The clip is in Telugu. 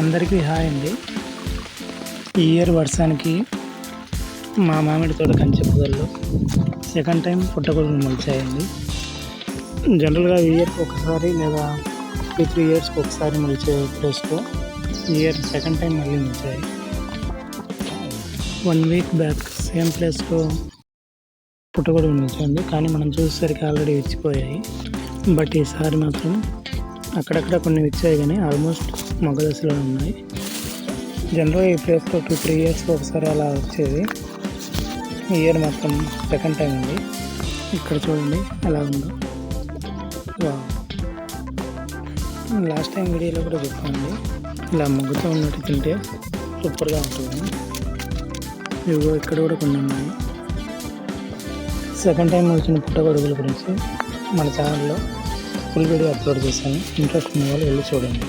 అందరికీ హాయ్ అండి. ఈ ఇయర్ వర్షానికి మా మామిడి తోట కంచె పొదల్లో సెకండ్ టైం పుట్టగొడుగులు మొలిచాయండి. జనరల్గా ఈ ఇయర్కి ఒకసారి లేదా టూ త్రీ ఇయర్స్కి ఒకసారి మొలిచే ప్లేస్లో ఈ ఇయర్ సెకండ్ టైం మళ్ళీ మొలిచాయి. వన్ వీక్ బ్యాక్ సేమ్ ప్లేస్లో పుట్టగొడుగులు మొలిచాయండి. కానీ మనం చూసేసరికి ఆల్రెడీ విచ్చిపోయాయి. బట్ ఈసారి మాత్రం అక్కడక్కడ కొన్ని విచ్చాయి కానీ ఆల్మోస్ట్ మగ దశలో ఉన్నాయి. జనరల్గా ఈ ప్లేస్లో టూ త్రీ ఇయర్స్కి ఒకసారి అలా వచ్చేది. ఈ ఇయర్ మొత్తం సెకండ్ టైం ఉంది. ఇక్కడ చూడండి ఎలా ఉందో. లాస్ట్ టైం వీడియోలో కూడా చెప్పండి ఇలా మొగ్గుతో ఉన్నట్టు తింటే సూపర్గా ఉంటుంది. ఇవిగో ఇక్కడ కూడా కొన్ని ఉన్నాయి. సెకండ్ టైం వచ్చిన పుట్టగొడుగుల గురించి మన ఛానల్లో ఫుల్ వీడియో అప్లోడ్ చేశాను. ఇంట్రెస్ట్ ఉన్న వాళ్ళు వెళ్ళి చూడండి.